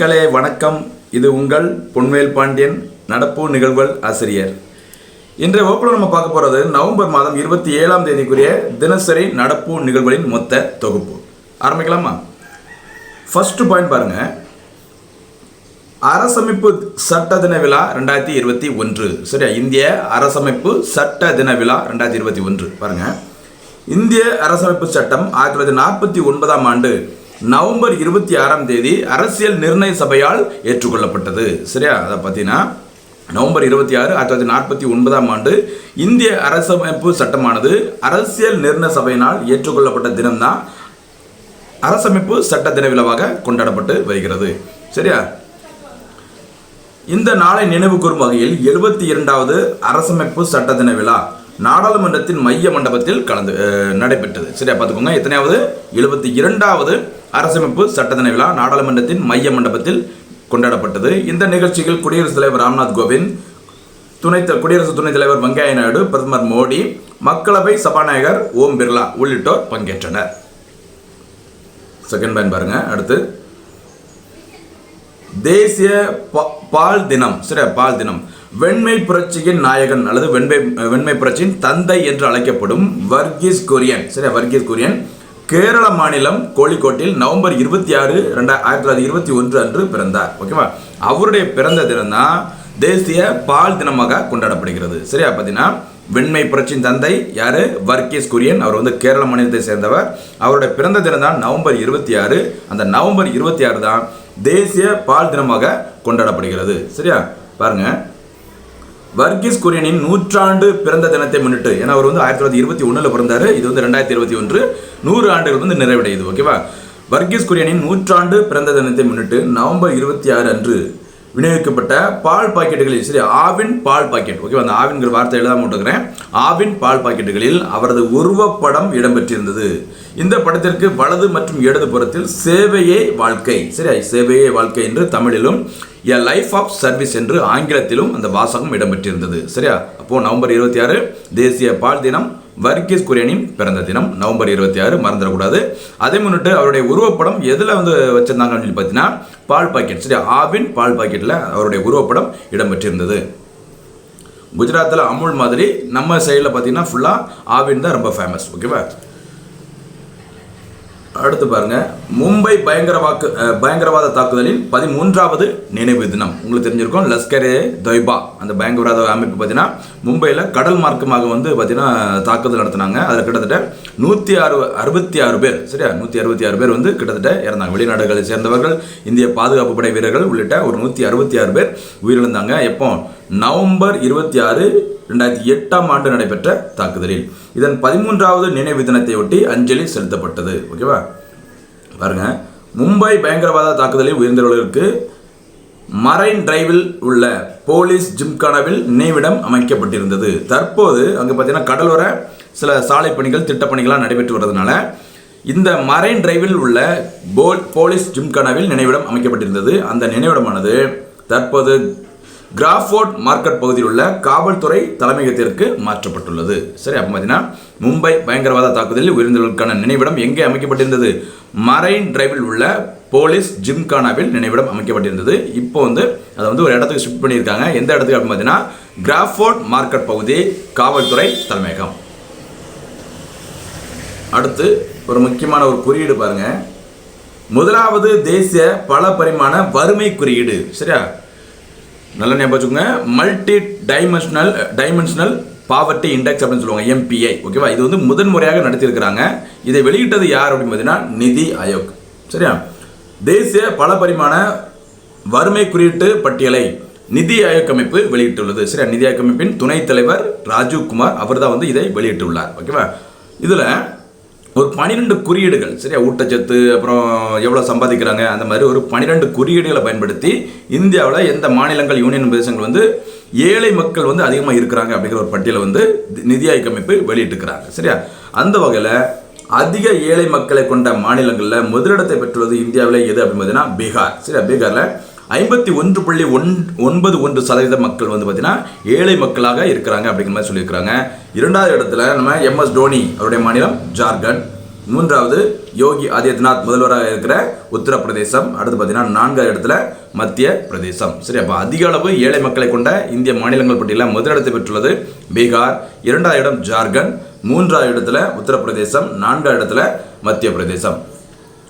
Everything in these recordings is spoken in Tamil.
மக்களே வணக்கம். இது உங்கள் பொன்வேல் பாண்டியன் நடப்பு நிகழ்வுகள் ஆசிரியர். இன்றைய வகுப்பில் நம்ம பார்க்க போகிறது நவம்பர் மாதம் இருபத்தி ஏழாம் தேதிக்குரிய தினசரி நடப்பு நிகழ்வுகளின் மொத்த தொகுப்பு. ஆரம்பிக்கலாமா? ஃபர்ஸ்ட் பாயிண்ட் பாருங்க. அரசமைப்பு சட்ட தின விழா ரெண்டாயிரத்தி இருபத்தி ஒன்று. சரியா? இந்திய அரசமைப்பு சட்ட தின விழா ரெண்டாயிரத்தி இருபத்தி ஒன்று. பாருங்க. இந்திய அரசமைப்பு சட்டம் ஆயிரத்தி தொள்ளாயிரத்தி நாற்பத்தி ஒன்பதாம் ஆண்டு நவம்பர் இருபத்தி ஆறாம் தேதி அரசியல் நிர்ணய சபையால் ஏற்றுக்கொள்ளப்பட்டது. சரியா? அதை பார்த்தீங்கன்னா நவம்பர் இருபத்தி ஆறு ஆயிரத்தி தொள்ளாயிரத்தி நாற்பத்தி ஒன்பதாம் ஆண்டு இந்திய அரசமைப்பு சட்டமானது அரசியல் நிர்ணய சபையினால் ஏற்றுக்கொள்ளப்பட்ட தினம்தான் அரசமைப்பு சட்ட தின விழாவாக கொண்டாடப்பட்டு வருகிறது. சரியா? இந்த நாளை நினைவு கூறும் வகையில் எழுபத்தி இரண்டாவது அரசமைப்பு சட்ட தின விழா நாடாளுமன்றத்தின் மைய மண்டபத்தில் கலந்து நடைபெற்றது. சரியா பார்த்துக்கோங்க. எத்தனையாவது? எழுபத்தி இரண்டாவது அரசமைப்பு சட்டத்தின விழா நாடாளுமன்றத்தின் மைய மண்டபத்தில் கொண்டாடப்பட்டது. இந்த நிகழ்ச்சியில் குடியரசுத் தலைவர் ராம்நாத் கோவிந்த் துணை குடியரசு துணைத் தலைவர் வெங்கையா நாயுடு பிரதமர் மோடி மக்களவை சபாநாயகர் ஓம் பிர்லா உள்ளிட்டோர் பங்கேற்றனர். செகண்ட் பேன் பாருங்க. அடுத்து. தேசிய பா- பால் தினம். சரியா? பால் தினம். வெண்மை புரட்சியின் நாயகன் அல்லது வெண்மை வெண்மை புரட்சியின் தந்தை என்று அழைக்கப்படும் வர்கீஸ் கொரியன். சரியா வர்கீஸ் கொரியன்? கேரள மாநிலம் கோழிக்கோட்டில் நவம்பர் இருபத்தி ஆறு ரெண்டா ஆயிரத்தி தொள்ளாயிரத்தி இருபத்தி ஒன்று அன்று பிறந்தார். ஓகேவா அவருடைய பிறந்த தினம் தான் தேசிய பால் தினமாக கொண்டாடப்படுகிறது. சரியா பார்த்தீங்கன்னா வெண்மை புரட்சியின் தந்தை யாரு? வர்கீஸ் குரியன். அவர் வந்து கேரள மாநிலத்தை சேர்ந்தவர். அவருடைய பிறந்த தினம் தான் நவம்பர் இருபத்தி ஆறு. அந்த நவம்பர் இருபத்தி ஆறு தான் தேசிய பால் தினமாக கொண்டாடப்படுகிறது. சரியா? பாருங்கள் வர்கீஸ் குரியனின் நூற்றாண்டு பிறந்த தினத்தை முன்னிட்டு ஏன்னா அவர் வந்து ஆயிரத்தி தொள்ளாயிரத்தி இருபத்தி ஒன்றில் பிறந்தார் இது வந்து ரெண்டாயிரத்தி இருபத்தி ஒன்று நூறு ஆண்டுகள் வந்து நிறைவடையுது ஓகேவா? வர்கீஸ் குரியனின் நூற்றாண்டு பிறந்த தினத்தை முன்னிட்டு நவம்பர் இருபத்தி ஆறு அன்று விநியோகிக்கப்பட்ட பால் பாக்கெட்டுகளில் சரி ஆவின் பால் பாக்கெட் ஓகேவா? அந்த ஆவின்கிற வார்த்தை எழுதாம விட்டுக்கிறேன் ஆவின் பால் பாக்கெட்டுகளில் அவரது உருவப்படம் இடம்பெற்றிருந்தது. இந்த படத்திற்கு வலது மற்றும் இடது புறத்தில் சேவையே வாழ்க்கை. சரியா? சேவையே வாழ்க்கை என்று தமிழிலும் எ லைஃப் ஆஃப் சர்வீஸ் என்று ஆங்கிலத்திலும் அந்த வாசகம் இடம்பெற்றிருந்தது. சரியா? அப்போது நவம்பர் இருபத்தி ஆறு தேசிய பால் தினம் வர்கீஸ் குரியனின் பிறந்த தினம். நவம்பர் இருபத்தி ஆறு மறந்துடக்கூடாது. அதை முன்னிட்டு அவருடைய உருவப்படம் எதில் வந்து வச்சுருந்தாங்க அப்படின்னு பார்த்தீங்கன்னா பால் பாக்கெட். சரியா? ஆவின் பால் பாக்கெட்டில் அவருடைய உருவப்படம் இடம்பெற்றிருந்தது. குஜராத்தில் அமுல் மாதிரி நம்ம சைடில் பார்த்தீங்கன்னா ஃபுல்லாக ஆவின் தான் ரொம்ப ஃபேமஸ் ஓகேவா அடுத்து பாருங்க. மும்பை பயங்கரவாக்கு பயங்கரவாத தாக்குதலின் பதிமூன்றாவது நினைவு தினம். உங்களுக்கு தெரிஞ்சிருக்கும் லஸ்கரே தொய்பா அந்த பயங்கரவாத அமைப்பு பார்த்தீங்கன்னா மும்பையில் கடல் மார்க்கமாக வந்து பார்த்தீங்கன்னா தாக்குதல் நடத்தினாங்க. அதில் கிட்டத்தட்ட நூற்றி ஆறு அறுபத்தி ஆறு பேர் சரியா? நூற்றி அறுபத்தி ஆறு பேர் வந்து கிட்டத்தட்ட இறந்தாங்க. வெளிநாடுகளை சேர்ந்தவர்கள் இந்திய பாதுகாப்பு படை வீரர்கள் உள்ளிட்ட ஒரு நூற்றி அறுபத்தி ஆறு பேர் உயிரிழந்தாங்க. எப்போ? நவம்பர் இருபத்தி ஆறு ரெண்டாயிரத்தி எட்டாம் ஆண்டு நடைபெற்ற தாக்குதலில். இதன் பதிமூன்றாவது நினைவு தினத்தையொட்டி அஞ்சலி செலுத்தப்பட்டது. ஓகேவா? பாருங்க. மும்பை பயங்கரவாத தாக்குதலில் உயிர்ந்தவர்களுக்கு மரைன் டிரைவில் உள்ள போலீஸ் ஜிம்கானாவில் நினைவிடம் அமைக்கப்பட்டிருந்தது. தற்போது அங்கே பார்த்தீங்கன்னா கடலோர சில சாலை பணிகள் திட்டப்பணிகளாக நடைபெற்று வர்றதுனால இந்த மரைன் டிரைவில் உள்ள போல் போலீஸ் ஜிம்கானாவில் நினைவிடம் அமைக்கப்பட்டிருந்தது. அந்த நினைவிடமானது தற்போது கிராஃபோர்ட் மார்க்கெட் பகுதியில் உள்ள காவல்துறை தலைமையகத்திற்கு மாற்றப்பட்டுள்ளது. சரி அப்போ பார்த்தீங்கன்னா மும்பை பயங்கரவாத தாக்குதலில் உயிரிழந்தவர்களுக்கான நினைவிடம் எங்கே அமைக்கப்பட்டிருந்தது? மரைன் டிரைவில் உள்ள போலீஸ் ஜிம்கானாவில் நினைவிடம் அமைக்கப்பட்டிருந்தது. இப்போ வந்து அதை வந்து ஒரு இடத்துக்கு ஷிஃப்ட் பண்ணியிருக்காங்க. எந்த இடத்துக்கு அப்படின்னு பார்த்தீங்கன்னா கிராஃபோர்ட் மார்க்கெட் பகுதி காவல்துறை தலைமையகம். அடுத்து ஒரு முக்கியமான ஒரு குறியீடு பாருங்க. முதலாவது தேசிய பல பரிமாண வறுமை குறியீடு. சரியா? நல்ல ஞாபகம் வச்சுக்கோங்க. Multi dimensional dimensional poverty index அப்படின்னு சொல்லுவாங்க எம்பிஐ ஓகேவா இது வந்து முதன்முறையாக நடத்தியிருக்கிறாங்க. இதை வெளியிட்டது யார் அப்படின்னு பார்த்தீங்கன்னா நிதி ஆயோக். சரியா? தேசிய பல பரிமாண வறுமை குறியீட்டு பட்டியலை நிதி ஆயோக் அமைப்பு வெளியிட்டுள்ளது. சரியா? நிதி ஆயோக் அமைப்பின் துணைத் தலைவர் ராஜீவ் குமார் அவர் தான் வந்து இதை வெளியிட்டுள்ளார். ஓகேவா? இதில் ஒரு பன்னிரெண்டு குறியீடுகள் சரியா? ஊட்டச்சத்து அப்புறம் எவ்வளோ சம்பாதிக்கிறாங்க அந்த மாதிரி ஒரு பன்னிரெண்டு குறியீடுகளை பயன்படுத்தி இந்தியாவில் எந்த மாநிலங்கள் யூனியன் பிரதேசங்கள் வந்து ஏழை மக்கள் வந்து அதிகமாக இருக்கிறாங்க அப்படிங்கிற ஒரு பட்டியலை வந்து நிதி ஆயோக் அமைப்பு வெளியிட்டுக்கிறாங்க சரியா? அந்த வகையில் அதிக ஏழை மக்களை கொண்ட மாநிலங்களில் முதலிடத்தை பெற்றுள்ளது இந்தியாவில் எது அப்படின்னு பார்த்தீங்கன்னா பீகார். சரியா? பீகாரில் ஐம்பத்தி ஒன்று புள்ளி ஒன் ஒன்பது ஒன்று சதவீத மக்கள் வந்து பார்த்தீங்கன்னா ஏழை மக்களாக இருக்கிறாங்க அப்படிங்கிற மாதிரி சொல்லியிருக்கிறாங்க. இரண்டாவது இடத்துல நம்ம எம்எஸ் தோனி அவருடைய மாநிலம் ஜார்க்கண்ட். மூன்றாவது யோகி ஆதித்யநாத் முதல்வராக இருக்கிற உத்தரப்பிரதேசம். அடுத்து பார்த்தீங்கன்னா நான்காவது இடத்துல மத்திய பிரதேசம் சரி அப்போ அதிக அளவு ஏழை மக்களை கொண்ட இந்திய மாநிலங்கள் பட்டியலில் முதலிடத்தை பெற்றுள்ளது பீகார். இரண்டாவது இடம் ஜார்க்கண்ட். மூன்றாவது இடத்துல உத்தரப்பிரதேசம் நான்காவது இடத்துல மத்திய பிரதேசம்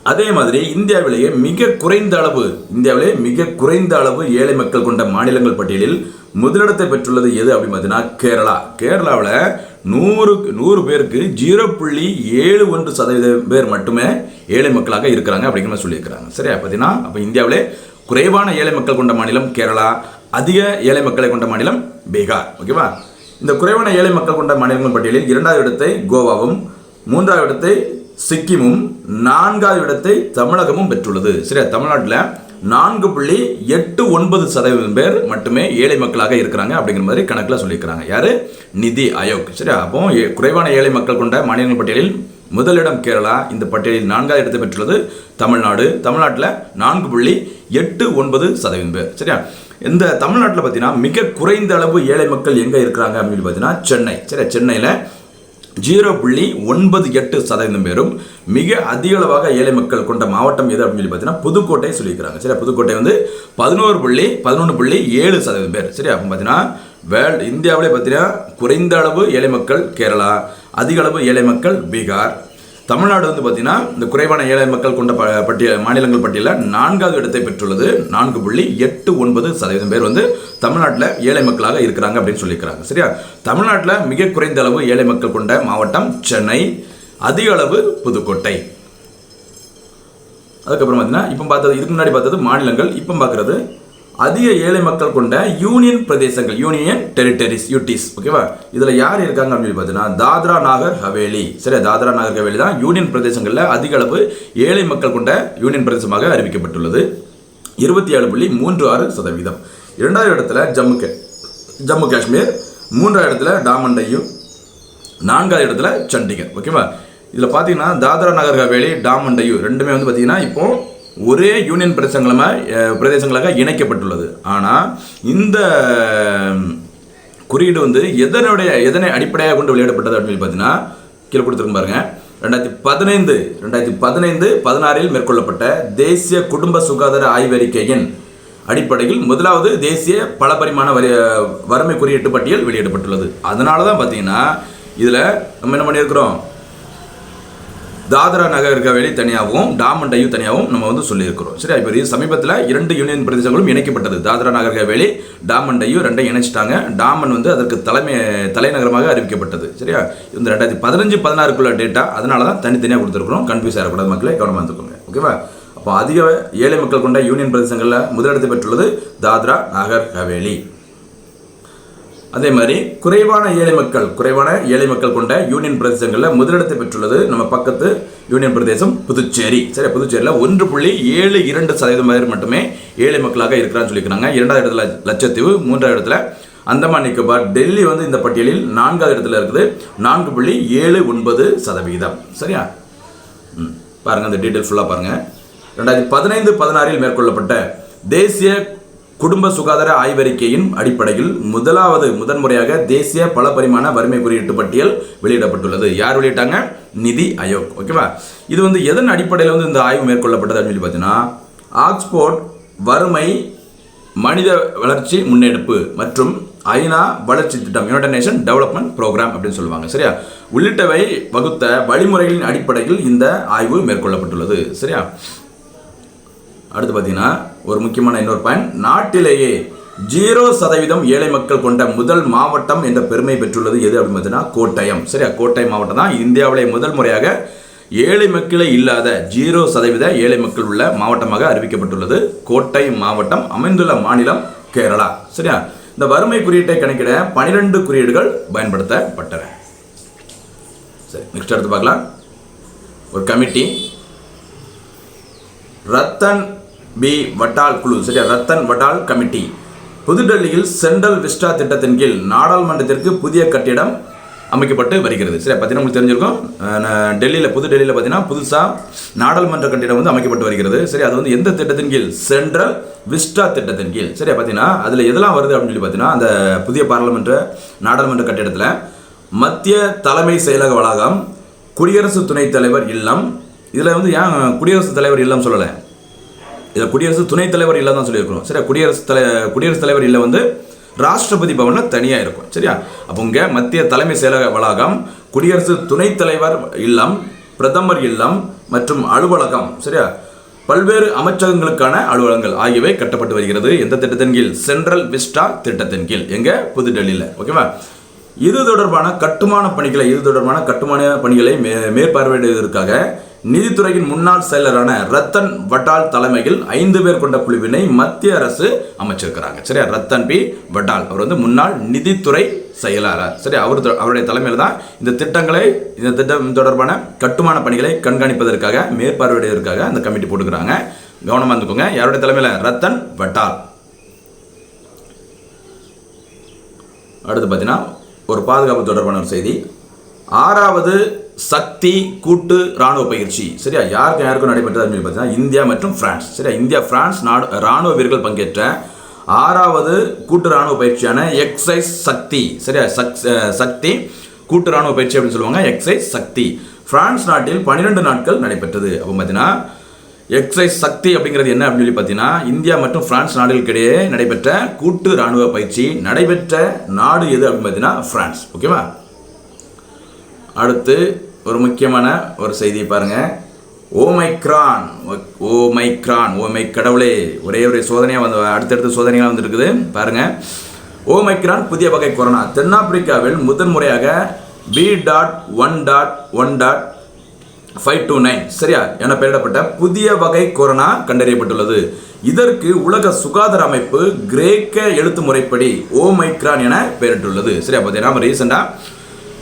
அதே மாதிரி இந்தியாவிலேயே மிக குறைந்த அளவு இந்தியாவிலேயே மிக குறைந்த அளவு ஏழை மக்கள் கொண்ட மாநிலங்கள் பட்டியலில் முதலிடத்தை பெற்றுள்ளது எது அப்படின்னு பார்த்தீங்கன்னா கேரளா. கேரளாவில் நூறு நூறு பேருக்கு ஜீரோ புள்ளி ஏழு ஒன்று சதவீதம் பேர் மட்டுமே ஏழை மக்களாக இருக்கிறாங்க அப்படிங்கிற மாதிரி சொல்லியிருக்கிறாங்க. சரியா? பார்த்தீங்கன்னா அப்போ இந்தியாவிலே குறைவான ஏழை மக்கள் கொண்ட மாநிலம் கேரளா அதிக ஏழை மக்களை கொண்ட மாநிலம் பீகார். ஓகேவா? இந்த குறைவான ஏழை மக்கள் கொண்ட மாநிலங்கள் பட்டியலில் இரண்டாவது இடத்தை கோவாவும் மூன்றாவது இடத்தை சிக்கிமும் நான்காவது இடத்தை தமிழகமும் பெற்றுள்ளது. சரியா? தமிழ்நாட்டில் நான்கு புள்ளி எட்டு ஒன்பது சதவீதம் பேர் மட்டுமே ஏழை மக்களாக இருக்கிறாங்க அப்படிங்கிற மாதிரி கணக்கில் சொல்லியிருக்கிறாங்க. யார்? நிதி ஆயோக். சரியா? அப்போ ஏ- குறைவான ஏழை மக்கள் கொண்ட மாநிலங்கள் பட்டியலில் முதலிடம் கேரளா. இந்த பட்டியலில் நான்காவது இடத்தை பெற்றுள்ளது தமிழ்நாடு. தமிழ்நாட்டில் நான்கு புள்ளி எட்டு ஒன்பது சதவீதம் பேர். சரியா? இந்த தமிழ்நாட்டில் பார்த்தீங்கன்னா மிக குறைந்த அளவு ஏழை மக்கள் எங்கே இருக்கிறாங்க அப்படின்னு பார்த்தீங்கன்னா சென்னை. சரி சென்னையில் ஜீரோ புள்ளி ஒன்பது எட்டு சதவீதம் பேரும் மிக அதிக அளவாக ஏழை மக்கள் கொண்ட மாவட்டம் எது அப்படின்னு சொல்லி பார்த்தீங்கன்னா புதுக்கோட்டை சொல்லியிருக்கிறாங்க. சரி புதுக்கோட்டை வந்து பதினோரு புள்ளி பதினொன்று புள்ளி ஏழு சதவீதம் பேர். சரி அப்போ பார்த்தீங்கன்னா வேர்ல்டு இந்தியாவிலே பார்த்தீங்கன்னா குறைந்த அளவு ஏழை மக்கள் கேரளா அதிக அளவு ஏழை மக்கள் பீகார் தமிழ்நாடு வந்து பார்த்தீங்கன்னா இந்த குறைவான ஏழை மக்கள் கொண்ட ப பட்டியல் மாநிலங்கள் பட்டியலில் நான்காவது இடத்தை பெற்றுள்ளது. நான்கு புள்ளி எட்டு ஒன்பது சதவீதம் பேர் வந்து தமிழ்நாட்டில் ஏழை மக்களாக இருக்கிறாங்க அப்படின்னு சொல்லியிருக்கிறாங்க. சரியா? தமிழ்நாட்டில் மிக குறைந்த அளவு ஏழை மக்கள் கொண்ட மாவட்டம் சென்னை அதிக அளவு புதுக்கோட்டை. அதுக்கப்புறம் பார்த்தீங்கன்னா இப்போ பார்த்தது இதுக்கு முன்னாடி பார்த்தது மாநிலங்கள் இப்போ பார்க்குறது அதிக ஏழை மக்கள் கொண்ட யூனியன் பிரதேசங்கள் யூனியன் டெரிட்டரிஸ் யூட்டிஸ் ஓகேவா இதில் யார் இருக்காங்க அப்படின்னு பார்த்தீங்கன்னா தாத்ரா நாகர் ஹவேலி. சரி தாத்ரா நாகர் ஹவேலி தான் யூனியன் பிரதேசங்களில் அதிக அளவு ஏழை மக்கள் கொண்ட யூனியன் பிரதேசமாக அறிவிக்கப்பட்டுள்ளது. இருபத்தி ஏழு புள்ளி மூன்று ஆறு சதவீதம். இரண்டாவது இடத்துல ஜம்மு கா- ஜம்மு காஷ்மீர். மூன்றாவது இடத்துல டாமன் டையூ நான்காவது இடத்துல சண்டிகர் ஓகேவா இதில் பார்த்தீங்கன்னா தாத்ரா நகர் ஹவேலி டாமன் டையூ ரெண்டுமே வந்து பார்த்தீங்கன்னா இப்போது ஒரே யூனியன் பிரதேசங்களமாக பிரதேசங்களாக இணைக்கப்பட்டுள்ளது. ஆனால் இந்த குறியீடு வந்து எதனுடைய எதனை அடிப்படையாக கொண்டு வெளியிடப்பட்டது அப்படின்னு பார்த்தீங்கன்னா கீழே கொடுத்துருக்கு பாருங்க. ரெண்டாயிரத்தி பதினைந்து ரெண்டாயிரத்தி பதினைந்து பதினாறில் மேற்கொள்ளப்பட்ட தேசிய குடும்ப சுகாதார ஆய்வறிக்கையின் அடிப்படையில் முதலாவது தேசிய பல பரிமாண வரி வறுமை குறியீட்டு பட்டியல் வெளியிடப்பட்டுள்ளது. அதனால தான் பார்த்தீங்கன்னா இதில் நம்ம என்ன பண்ணியிருக்கிறோம்? தாத்ரா நகர் ஹவேலி தனியாகவும் டாமன் டையூ தனியாகவும் நம்ம வந்து சொல்லியிருக்கிறோம். சரி இப்போ இது சமீபத்தில் இரண்டு யூனியன் பிரதேசங்களும் இணைக்கப்பட்டது. தாத்ரா நகர் ஹவேலி டாமன் டையூ ரெண்டையும் இணைச்சிட்டாங்க. டாமன் வந்து அதற்கு தலைமை தலைநகரமாக அறிவிக்கப்பட்டது. சரியா? இந்த ரெண்டாயிரத்தி பதினஞ்சு பதினாறுக்குள்ள டேட்டா அதனால தான் தனித்தனியாக கொடுத்துருக்குறோம். கன்ஃபியூஸ் ஆகக்கூடாது மக்களை. கவனமாக இருந்துக்கோங்க. ஓகேவா அப்போ அதிக ஏழை மக்கள் கொண்ட யூனியன் பிரதேசங்களில் முதலிடத்தை பெற்றுள்ளது தாத்ரா நாகர் ஹவேலி. அதே மாதிரி குறைவான ஏழை மக்கள் குறைவான ஏழை மக்கள் கொண்ட யூனியன் பிரதேசங்களில் முதலிடத்தை பெற்றுள்ளது நம்ம பக்கத்து யூனியன் பிரதேசம் புதுச்சேரி. சரி புதுச்சேரியில் ஒன்று புள்ளி ஏழு இரண்டு சதவீதம் பேர் மட்டுமே ஏழை மக்களாக இருக்கிறான்னு சொல்லியிருக்கிறாங்க. இரண்டாவது இடத்துல லட்சத்தீவு மூன்றாவது இடத்துல அந்தமான் நிக்கோபார். டெல்லி வந்து இந்த பட்டியலில் நான்காவது இடத்துல இருக்குது. நான்கு புள்ளி ஏழு ஒன்பது சதவீதம். சரியா? ம். அந்த டீட்டெயில் ஃபுல்லாக பாருங்கள் ரெண்டாயிரத்தி பதினைந்து பதினாறில் மேற்கொள்ளப்பட்ட தேசிய குடும்ப சுகாதார ஆய்வறிக்கையின் அடிப்படையில் முதலாவது முதன்முறையாக தேசிய பலபரிமாண வறுமை குறியீட்டு பட்டியல் வெளியிடப்பட்டுள்ளது. யார் வெளியிட்டாங்க? நிதி ஆயோக். ஓகேவா இது வந்து எதன் அடிப்படையில் வந்து இந்த ஆய்வு மேற்கொள்ளப்பட்டது அப்படின்னு சொல்லி பார்த்தீங்கன்னா ஆக்ஸ்போர்ட் வறுமை மனித வளர்ச்சி முன்னெடுப்பு மற்றும் ஐநா வளர்ச்சி திட்டம் யுனைடட் நேஷன் டெவலப்மெண்ட் ப்ரோக்ராம் அப்படின்னு சொல்லுவாங்க. சரியா? உள்ளிட்டவை வகுத்த வழிமுறைகளின் அடிப்படையில் இந்த ஆய்வு மேற்கொள்ளப்பட்டுள்ளது. சரியா? அடுத்து பார்த்தீங்கன்னா ஒரு முக்கியமான இன்னொரு பாயிண்ட் நாட்டிலேயே ஜீரோ சதவீதம் ஏழை மக்கள் கொண்ட முதல் மாவட்டம் என்ற பெருமை பெற்றுள்ளது எது அப்படின்னு பார்த்தீங்கன்னா கோட்டயம். சரியா? கோட்டை மாவட்டம் தான் இந்தியாவிலே முதல் முறையாக ஏழை மக்களே இல்லாத ஜீரோ சதவீத ஏழை மக்கள் உள்ள மாவட்டமாக அறிவிக்கப்பட்டுள்ளது. கோட்டை மாவட்டம் அமைந்துள்ள மாநிலம் கேரளா. சரியா? இந்த வறுமை குறியீட்டை கணக்கிட பனிரெண்டு குறியீடுகள் பயன்படுத்தப்பட்டன. சரி நெக்ஸ்ட் அடுத்து பார்க்கலாம். ஒரு கமிட்டி. ரத்தன் பி வட்டால் குழு சரியா? ரத்தன் வட்டால் கமிட்டி. புதுடெல்லியில் சென்ட்ரல் விஸ்டா திட்டத்தின் கீழ் நாடாளுமன்றத்திற்கு புதிய கட்டிடம் அமைக்கப்பட்டு வருகிறது. சரி பார்த்தீங்கன்னா உங்களுக்கு தெரிஞ்சிருக்கும். டெல்லியில் புது டெல்லியில் பார்த்தீங்கன்னா புதுசாக நாடாளுமன்ற கட்டிடம் வந்து அமைக்கப்பட்டு வருகிறது. சரி அது வந்து எந்த திட்டத்தின் கீழ்? சென்ட்ரல் விஸ்டா திட்டத்தின் கீழ். சரியா? பார்த்தீங்கன்னா அதில் எதெல்லாம் வருது அப்படின்னு சொல்லி பார்த்தீங்கன்னா அந்த புதிய பாராளுமன்ற நாடாளுமன்ற கட்டிடத்தில் மத்திய தலைமை செயலக வளாகம் குடியரசு துணைத் தலைவர் இல்லம். இதில் வந்து ஏன் குடியரசுத் தலைவர் இல்லம் சொல்லலை? இதில் குடியரசு துணைத் தலைவர் இல்லை தான் சொல்லியிருக்கிறோம். சரியா? குடியரசு தலை குடியரசுத் தலைவர் இல்லை வந்து ராஷ்டிரபதி பவனில் தனியாக இருக்கும். சரியா? அப்போ இங்கே மத்திய தலைமை செயலக வளாகம் குடியரசு துணைத் தலைவர் இல்லம் பிரதமர் இல்லம் மற்றும் அலுவலகம். சரியா? பல்வேறு அமைச்சகங்களுக்கான அலுவலகங்கள் ஆகியவை கட்டப்பட்டு வருகிறது. எந்த திட்டத்தின் கீழ்? சென்ட்ரல் விஸ்டா திட்டத்தின் கீழ். எங்கே? புதுடெல்லியில். ஓகேவா இது தொடர்பான கட்டுமான பணிகளை இது தொடர்பான கட்டுமான பணிகளை மே மேற்பார்வையிடுவதற்காக நிதித்துறையின் முன்னாள் செயலரான ரத்தன் வட்டால் தலைமையில் ஐந்து பேர் கொண்ட குழுவினை மத்திய அரசு அமைச்சிருக்கிறாங்க. சரியா? ரத்தன் பி வட்டால். அவர் வந்து முன்னாள் நிதித்துறை செயலாளர். சரி அவர் அவருடைய தலைமையில் தான் இந்த திட்டங்களை இந்த திட்டம் தொடர்பான கட்டுமான பணிகளை கண்காணிப்பதற்காக மேற்பார்வையிடுவதற்காக அந்த கமிட்டி போட்டுக்கிறாங்க. கவனமாக இருந்துக்கோங்க. யாருடைய தலைமையில்? ரத்தன் வட்டால். அடுத்து பார்த்தீங்கன்னா ஒரு பாதுகாப்பு தொடர்பான ஒரு செய்தி. ஆறாவது சக்தி கூட்டு ராணுவ பயிற்சி. சரியா? யாருக்கும் யாருக்கும் நடைபெற்றது அப்படின்னு பார்த்தீங்கன்னா இந்தியா மற்றும் பிரான்ஸ் சரியா? இந்தியா பிரான்ஸ் நாடு ராணுவ வீரர்கள் பங்கேற்ற ஆறாவது கூட்டு ராணுவ பயிற்சியான எக்ஸைஸ் சக்தி. சரியா? சக் சக்தி கூட்டு ராணுவ பயிற்சி அப்படின்னு சொல்லுவாங்க. எக்ஸைஸ் சக்தி. பிரான்ஸ் நாட்டில் பன்னிரெண்டு நாட்கள் நடைபெற்றது. அப்போ பார்த்தீங்கன்னா எக்ஸைஸ் சக்தி அப்படிங்கிறது என்ன அப்படின்னு சொல்லி பார்த்தீங்கன்னா இந்தியா மற்றும் பிரான்ஸ் நாடுகளுக்கிடையே நடைபெற்ற கூட்டு ராணுவ பயிற்சி நடைபெற்ற நாடு எது அப்படின்னு பார்த்தீங்கன்னா பிரான்ஸ் ஓகேவா? அடுத்து ஒரு முக்கியமான ஒரு செய்தியை பாருங்கள் ஓமைக்ரான் ஓமைக்ரான் ஓமை கடவுளே ஒரே ஒரே சோதனையாக வந்து அடுத்தடுத்த சோதனையாக வந்துருக்குது. பாருங்கள் ஓமைக்ரான் புதிய வகை கொரோனா. தென்னாப்பிரிக்காவில் முதன் முறையாக B dot one dot one dot five two nine சரியா? என பெயரிடப்பட்ட புதிய வகை கொரோனா கண்டறியப்பட்டுள்ளது. இதற்கு உலக சுகாதார அமைப்பு கிரேக்க எழுத்து முறைப்படி ஓமைக்ரான் என பெயரிட்டுள்ளது. சரியா? பார்த்தீங்கன்னா நம்ம ரீசெண்டாக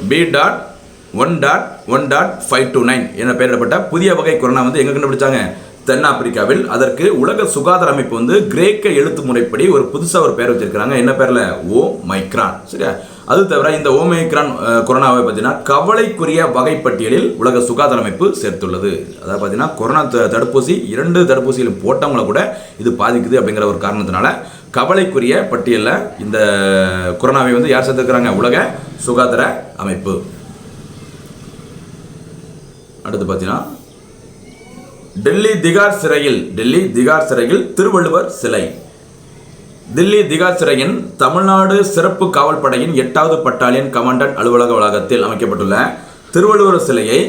B dot one dot one dot five two nine என பெயரிடப்பட்ட புதிய வகை கொரோனா வந்து எங்கே கண்டுபிடிச்சாங்க? தென்னாப்பிரிக்காவில். அதற்கு உலக சுகாதார அமைப்பு வந்து கிரேக்க எழுத்து முறைப்படி ஒரு புதுசாக ஒரு பேர் வச்சிருக்கிறாங்க. என்ன பேரில்? ஓ மைக்ரான் சரியா? அது தவிர இந்த ஓமைக்ரான் மைக்ரான் கொரோனாவை பார்த்தீங்கன்னா கவலைக்குரிய வகைப்பட்டியலில் உலக சுகாதார அமைப்பு சேர்த்துள்ளது. அதாவது பார்த்தீங்கன்னா கொரோனா த- தடுப்பூசி இரண்டு தடுப்பூசிகளும் போட்டவங்கள கூட இது பாதிக்குது அப்படிங்கிற ஒரு காரணத்தினால கவலைக்குரிய பட்டியலில் இந்த கொரோனாவை வந்து யார் சேர்த்துருக்கிறாங்க? உலக சுகாதார அமைப்பு. அடுத்து பார்த்தீங்கன்னா டெல்லி திகார் சிறையில் டெல்லி திகார் சிறையில் திருவள்ளுவர் சிலை. தில்லி திகார் சிறையின் தமிழ்நாடு சிறப்பு காவல் படையின் எட்டாவது பட்டாலியன் கமாண்டன்ட் அலுவலக வளாகத்தில் அமைக்கப்பட்டுள்ள திருவள்ளுவர் சிலையை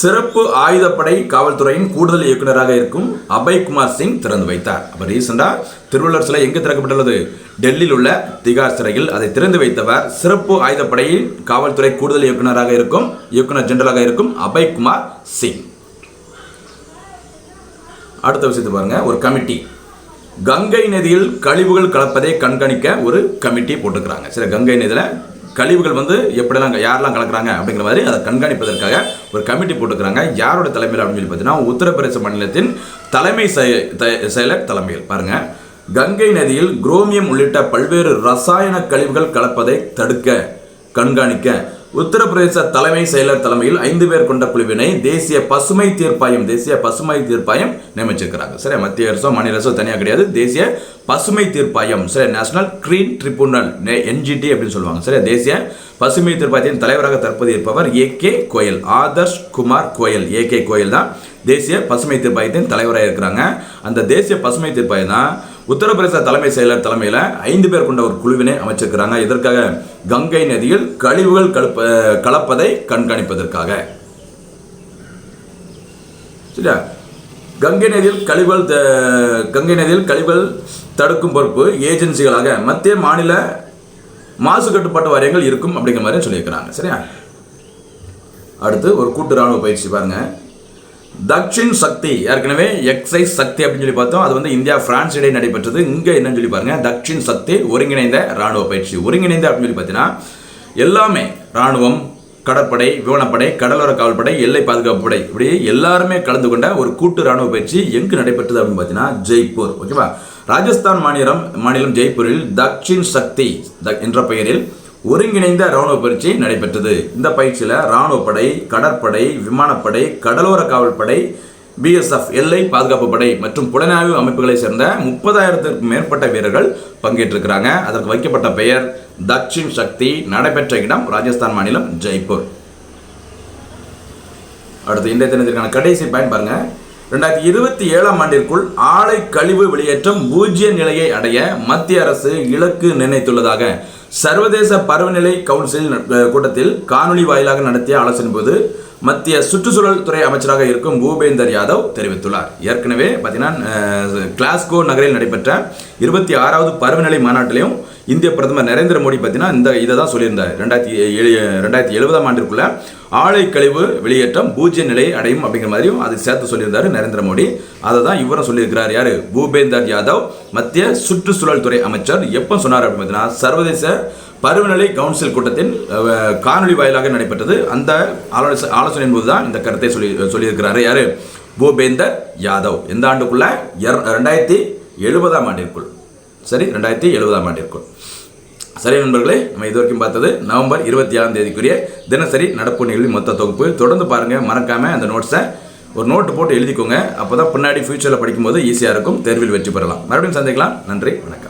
சிறப்பு ஆயுதப்படை காவல்துறையின் கூடுதல் இயக்குநராக இருக்கும் அபய்குமார் சிங் திறந்து வைத்தார். அப்போ ரீசெண்டாக திருவள்ளுவர் சிலை எங்கு திறக்கப்பட்டுள்ளது? டெல்லியில் உள்ள திகார் சிறையில் அதை திறந்து வைத்தவர் சிறப்பு ஆயுதப்படையின் காவல்துறை கூடுதல் இயக்குநராக இருக்கும் இயக்குனர் ஜெனரலாக இருக்கும் அபய்குமார் சிங். அடுத்த விஷயத்தை பாருங்க. ஒரு கமிட்டி. கங்கை நதியில் கழிவுகள் கலப்பதை கண்காணிக்க ஒரு கமிட்டி போட்டுக்கிறாங்க சரி கங்கை நதியில் கழிவுகள் வந்து எப்படிலாம் யாரெல்லாம் கலக்குறாங்க அப்படிங்கிற மாதிரி அதை கண்காணிப்பதற்காக ஒரு கமிட்டி போட்டுக்கிறாங்க யாரோட தலைமையில் அப்படின்னு சொல்லி பார்த்தீங்கன்னா உத்தரப்பிரதேச மாநிலத்தின் தலைமை செய- செயலர் தலைமையில். பாருங்க. கங்கை நதியில் குரோமியம் உள்ளிட்ட பல்வேறு ரசாயன கழிவுகள் கலப்பதை தடுக்க கண்காணிக்க உத்தரப்பிரதேச தலைமை செயலர் தலைமையில் ஐந்து பேர் கொண்ட குழுவினை தேசிய பசுமை தீர்ப்பாயம் தேசிய பசுமை தீர்ப்பாயம் நியமிச்சிருக்கிறாங்க. சரி மத்திய அரசோ மாநில அரசோ தனியாக கிடையாது. தேசிய பசுமை தீர்ப்பாயம் சரி நேஷனல் கிரீன் ட்ரிபுனல் என்ஜிடி அப்படின்னு சொல்லுவாங்க. சரி தேசிய பசுமை தீர்ப்பாயத்தின் தலைவராக தற்போது இருப்பவர் A K Goyal Adarsh Kumar Goyal. A K Goyal தான் தேசிய பசுமை தீர்ப்பாயத்தின் தலைவராக இருக்கிறாங்க. அந்த தேசிய பசுமை தீர்ப்பாயம் தான் உத்தரப்பிரதேச தலைமை செயலர் தலைமையில் ஐந்து பேர் கொண்ட ஒரு குழுவினை அமைச்சிருக்கிறாங்க. இதற்காக கங்கை நதியில் கழிவுகள் கலப்ப கலப்பதை கண்காணிப்பதற்காக. சரியா? கங்கை நதியில் கழிவுகள் கங்கை நதியில் கழிவுகள் தடுக்கும் பொறுப்பு ஏஜென்சிகளாக மத்திய மாநில மாசு கட்டுப்பாட்டு வாரியங்கள் இருக்கும் அப்படிங்கிற மாதிரி சொல்லியிருக்கிறாங்க. சரியா? அடுத்து ஒரு கூட்டு ராணுவ பயிற்சி பாருங்கள் தக்ஷின் சக்தி ஏற்கனவே எக்ஸைஸ் சக்தி அப்படின்னு சொல்லி பார்த்தோம். அது வந்து இந்தியா பிரான்ஸ் இடையே நடைபெற்றது. இங்கே என்னன்னு சொல்லி பாருங்க. தக்ஷின் சக்தி ஒருங்கிணைந்த ராணுவ பயிற்சி. ஒருங்கிணைந்த அப்படின்னு சொல்லி பார்த்தீங்கன்னா எல்லாமே ராணுவம் கடற்படை விமானப்படை கடலோர காவல்படை எல்லை பாதுகாப்பு படை இப்படி எல்லாருமே கலந்து கொண்ட ஒரு கூட்டு ராணுவ பயிற்சி எங்கு நடைபெற்றது அப்படின்னு பார்த்தீங்கன்னா ஜெய்ப்பூர். ஓகேவா? ராஜஸ்தான் மாநிலம் மாநிலம் ஜெய்ப்பூரில் தக்ஷின் சக்தி த- என்ற பெயரில் ஒருங்கிணைந்த ராணுவ பயிற்சி நடைபெற்றது. இந்த பயிற்சியில் ராணுவ படை கடற்படை விமானப்படை கடலோர காவல்படை பிஎஸ்எஃப் எல்லை பாதுகாப்பு படை மற்றும் புலனாய்வு அமைப்புகளை சேர்ந்த முப்பதாயிரத்திற்கும் மேற்பட்ட வீரர்கள் பங்கேற்றிருக்கிறாங்க. அதற்கு வைக்கப்பட்ட பெயர் தக்ஷின் சக்தி. நடைபெற்ற இடம் ராஜஸ்தான் மாநிலம் ஜெய்ப்பூர். அடுத்து இன்றைய தினத்திற்கான கடைசி பாயிண்ட் பாருங்க. ரெண்டாயிரத்தி இருபத்தி ஏழாம் ஆண்டிற்குள் ஆலை கழிவு வெளியேற்றம் பூஜ்ய நிலையை அடைய மத்திய அரசு இலக்கு நிர்ணயித்துள்ளதாக சர்வதேச பருவநிலை கவுன்சில் கூட்டத்தில் காணொலி வாயிலாக நடத்திய ஆலோசனை போது மத்திய சுற்றுச்சூழல் துறை அமைச்சராக இருக்கும் பூபேந்தர் யாதவ் தெரிவித்துள்ளார். ஏற்கனவே பார்த்தீங்கன்னா கிளாஸ்கோ நகரில் நடைபெற்ற இருபத்தி ஆறாவது பருவநிலை மாநாட்டிலையும் இந்திய பிரதமர் நரேந்திர மோடி பார்த்தீங்கன்னா இந்த இதை தான் சொல்லியிருந்தார். ரெண்டாயிரத்தி ஏழு ரெண்டாயிரத்தி எழுபதாம் ஆண்டிற்குள்ள ஆலை கழிவு வெளியேற்றம் பூஜ்ய நிலையை அடையும் அப்படிங்கிற மாதிரியும் அது சேர்த்து சொல்லியிருந்தார் நரேந்திர மோடி. அதை தான் இவரும் சொல்லியிருக்கிறார். யார்? பூபேந்தர் யாதவ் மத்திய சுற்றுச்சூழல் துறை அமைச்சர். எப்போ சொன்னார் அப்படின்னு பார்த்தீங்கன்னா சர்வதேச பருவநிலை கவுன்சில் கூட்டத்தின் காணொலி வாயிலாக நடைபெற்றது. அந்த ஆலோசனை ஆலோசனையின் போது தான் இந்த கருத்தை சொல்லி சொல்லியிருக்கிறாரு. யாரு? பூபேந்தர் யாதவ். எந்த ஆண்டுக்குள்ள? எர- ரெண்டாயிரத்தி எழுபதாம் ஆண்டிற்குள். சரி ரெண்டாயிரத்தி எழுபதாம் ஆண்டிற்குள். சரி நண்பர்களே நம்ம இது வரைக்கும் பார்த்தது நவம்பர் இருபத்தி ஏழாம் தேதிக்குரிய தினசரி நடப்பு நிகழ்வு மொத்த தொகுப்பு. தொடர்ந்து பாருங்கள் மறக்காமல் அந்த நோட்ஸை ஒரு நோட்டு போட்டு எழுதிக்கோங்க. அப்போ தான் பின்னாடி ஃபியூச்சரில் படிக்கும்போது ஈஸியாக இருக்கும். தேர்வில் வெற்றி பெறலாம். மறுபடியும் சந்திக்கலாம். நன்றி வணக்கம்.